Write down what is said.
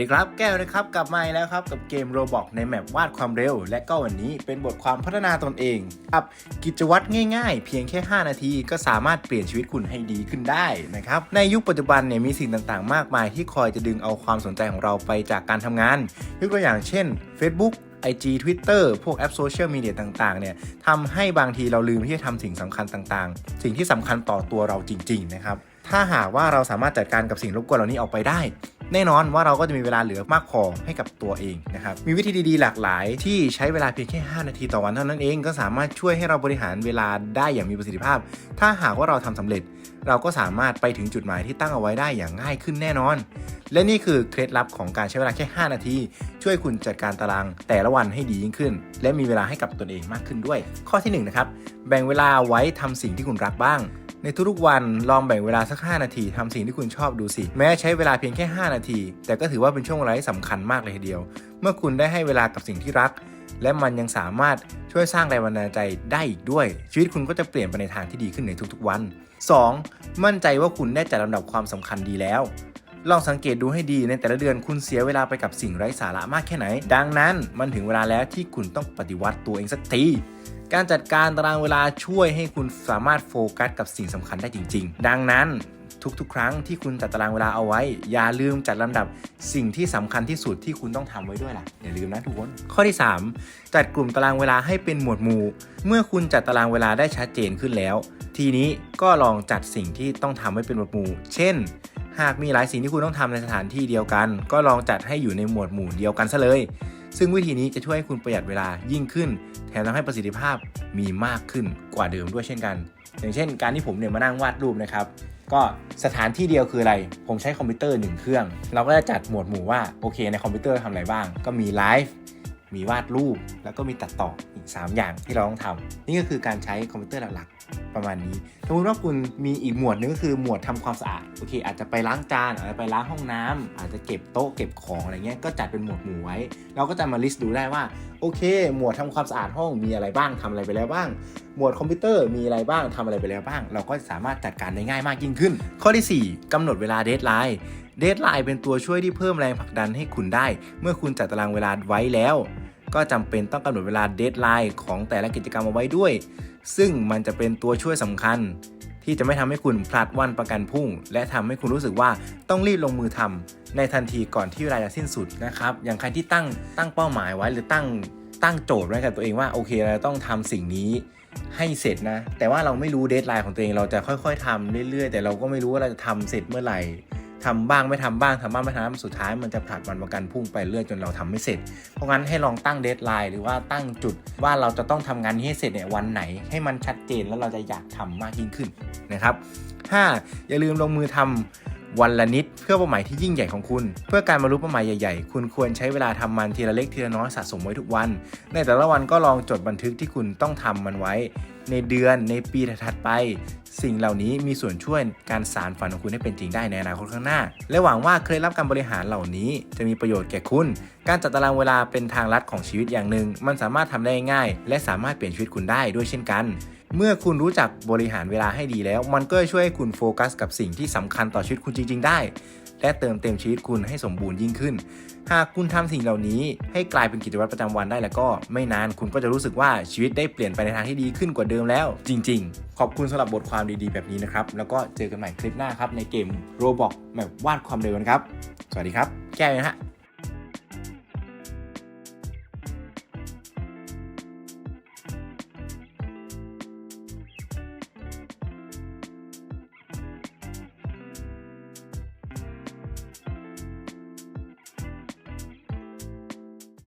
สวัสดีครับแก้วนะครับกลับมาแล้วครับกับเกมโรบอกในแมปวาดความเร็ว และก็วันนี้เป็นบทความพัฒนาตนเองครับกิจวัตรง่ายๆ เพียงแค่ 5 นาทีก็สามารถเปลี่ยนชีวิตคุณให้ดีขึ้นได้นะครับในยุคปัจจุบันเนี่ยมีสิ่งต่างๆ มากมายที่คอยจะดึงเอาความสนใจของเราไปจากการทำงาน ยกตัวอย่างเช่น Facebook IG Twitter พวกแอปโซเชียลมีเดียต่างๆ เนี่ยทำให้บางทีเราลืมที่จะทำสิ่งสำคัญต่างๆ สิ่งที่สำคัญต่อตัวเราจริง ๆ นะครับ ถ้าหากว่าเราสามารถจัดการกับสิ่งรบกวนเหล่านี้ออกไปได้ แน่นอนว่าเราก็จะมีเวลาเหลือมากพอให้กับตัวเองนะครับ มีวิธีดีๆ หลากหลาย ที่ใช้เวลาเพียงแค่ 5 นาทีต่อวันเท่านั้นเอง ก็สามารถช่วยให้เราบริหารเวลาได้อย่างมีประสิทธิภาพ ถ้าหากว่าเราทำสำเร็จ เราก็สามารถไปถึงจุดหมายที่ตั้งเอาไว้ได้อย่างง่ายขึ้นแน่นอน และนี่คือเคล็ดลับของการใช้เวลาแค่ 5 นาที ช่วยคุณจัดการตารางแต่ละวันให้ดียิ่งขึ้น และมีเวลาให้กับตนเองมากขึ้นด้วย ข้อที่หนึ่งนะครับแบ่งเวลาไว้ทำสิ่งที่คุณรักบ้าง ในทุกๆวันลองแบ่งเวลาสัก 5 นาทีทำสิ่งที่คุณชอบดูสิ แม้ใช้เวลาเพียงแค่ 5 นาที แต่ก็ถือว่าเป็นช่วงเวลาที่สำคัญมากเลยทีเดียว เมื่อคุณได้ให้เวลากับสิ่งที่รัก และมันยังสามารถช่วยสร้างแรงบันดาลใจได้อีกด้วย ชีวิตคุณก็จะเปลี่ยนไปในทางที่ดีขึ้นในทุกๆวัน 2. มั่นใจว่าคุณได้จัดลำดับความสำคัญดีแล้วลองสังเกตดูให้ดีในแต่ละเดือนคุณเสียเวลาไปกับสิ่งไร้สาระมากแค่ไหน ดังนั้นมันถึงเวลาแล้วที่คุณต้องปฏิวัติตัวเองสักที การจัดการตารางเวลาช่วยให้คุณสามารถโฟกัสกับสิ่งสำคัญได้จริง ๆ ดังนั้นทุกๆ ครั้งที่คุณจัดตารางเวลาเอาไว้ อย่าลืมจัดลำดับสิ่งที่สำคัญที่สุดที่คุณต้องทำไว้ด้วยล่ะ อย่าลืมนะทุกคน ข้อที่ 3 จัดกลุ่มตารางเวลาให้เป็นหมวดหมู่ เมื่อคุณจัดตารางเวลาได้ชัดเจนขึ้นแล้ว ทีนี้ก็ลองจัดสิ่งที่ต้องทำให้เป็นหมวดหมู่ เช่น หากมีหลายสิ่งที่คุณต้องทำในสถานที่เดียวกัน ก็ลองจัดให้อยู่ในหมวดหมู่เดียวกันซะเลย ซึ่งวิธีนี้จะช่วยให้คุณประหยัดเวลายิ่งขึ้น แถมทำให้ประสิทธิภาพมีมากขึ้นกว่าเดิมด้วยเช่นกัน อย่างเช่น การที่ผมเนี่ยมานั่งวาดรูปนะครับ ก็สถานที่เดียวคืออะไร ผมใช้คอมพิวเตอร์หนึ่งเครื่อง เราก็จะจัดหมวดหมู่ว่าโอเค ในคอมพิวเตอร์ทำอะไรบ้าง ก็มีไลฟ์มีวาดรูป แล้วก็มีตัดต่ออีก 3 อย่างที่เราต้องทำนี่ก็คือการใช้คอมพิวเตอร์หลัก ประมาณนี้สมมติว่าคุณมีอีกหมวดหนึงก็คือหมวดทำความสะอาดโอเค อาจจะไปล้างจานอาจจะไปล้างห้องน้ำอาจจะเก็บโต๊ะเก็บของอะไรเงี้ยก็จัดเป็นหมวดหมู่ไว้ เราก็จะมาลิสต์ดูได้ว่าโอเค หมวดทำความสะอาดห้องมีอะไรบ้างทำอะไรไปแล้วบ้าง หมวดคอมพิวเตอร์มีอะไรบ้างทำอะไรไปแล้วบ้าง เราก็สามารถจัดการได้ง่ายมากยิ่งขึ้น ข้อที่ 4กำหนดเวลาเดทไลน์เดทไลน์เป็นตัวช่วยที่เพิ่มแรงผลักดันให้คุณได้ เมื่อคุณจัดตารางเวลาไว้แล้ว ก็จำเป็นต้องกำหนดเวลาเดทไลน์ของแต่ละกิจกรรมเอาไว้ด้วย ซึ่งมันจะเป็นตัวช่วยสำคัญ ที่จะไม่ทำให้คุณพลาดวันประกันพุ่ง และทำให้คุณรู้สึกว่าต้องรีบลงมือทำในทันทีก่อนที่เวลาจะสิ้นสุดนะครับ อย่างใครที่ตั้งตั้งเป้าหมายไว้หรือตั้งตั้งโจทย์ไว้กับตัวเองว่าโอเคเราต้องทำสิ่งนี้ให้เสร็จนะ แต่ว่าเราไม่รู้เดทไลน์ของตัวเองเราจะค่อย ๆทำเรื่อยๆ แต่เราก็ไม่รู้ว่าเราจะทำเสร็จเมื่อไหร่ ทำบ้างไม่ทำบ้างทำบ้างไม่ทำสุดท้ายมันจะผลัดวันประกันพุ่งไปเรื่อยจนเราทำไม่เสร็จ เพราะงั้นให้ลองตั้งเดทไลน์หรือว่าตั้งจุดว่าเราจะต้องทำงานนี้ให้เสร็จเนี่ยวันไหน ให้มันชัดเจนแล้วเราจะอยากทำมากยิ่งขึ้นนะครับ 5. อย่าลืมลงมือทำวันละนิดเพื่อเป้าหมายที่ยิ่งใหญ่ของคุณ เพื่อการบรรลุเป้าหมายใหญ่ๆ คุณควรใช้เวลาทำมันทีละเล็กทีละน้อยสะสมไว้ทุกวัน ในแต่ละวันก็ลองจดบันทึกที่คุณต้องทำมันไว้ ในเดือนในปีถัดไป สิ่งเหล่านี้มีส่วนช่วยการสารฝันของคุณให้เป็นจริงได้ในอนาคตข้างหน้า และหวังว่าเคล็ดลับการบริหารเหล่านี้จะมีประโยชน์แก่คุณ การจัดตารางเวลาเป็นทางลัดของชีวิตอย่างหนึ่ง มันสามารถทำได้ง่าย และสามารถเปลี่ยนชีวิตคุณได้ด้วยเช่นกัน เมื่อคุณรู้จักบริหารเวลาให้ดีแล้ว มันก็จะช่วยให้คุณโฟกัสกับสิ่งที่สำคัญต่อชีวิตคุณจริง ๆ ได้ และเติมเต็มชีวิตคุณให้สมบูรณ์ยิ่งขึ้น หากคุณทำสิ่งเหล่านี้ให้กลายเป็นกิจวัตรประจำวันได้แล้วก็ไม่นานคุณก็จะรู้สึกว่าชีวิตได้เปลี่ยนไปในทางที่ดีขึ้นกว่าเดิมแล้ว จริง ๆ ขอบคุณสำหรับบทความดีๆ แบบนี้นะครับ แล้วก็เจอกันใหม่คลิปหน้าครับในเกม Roblox แบบวาดความเร็วนะครับ สวัสดีครับ แก้วนะฮะ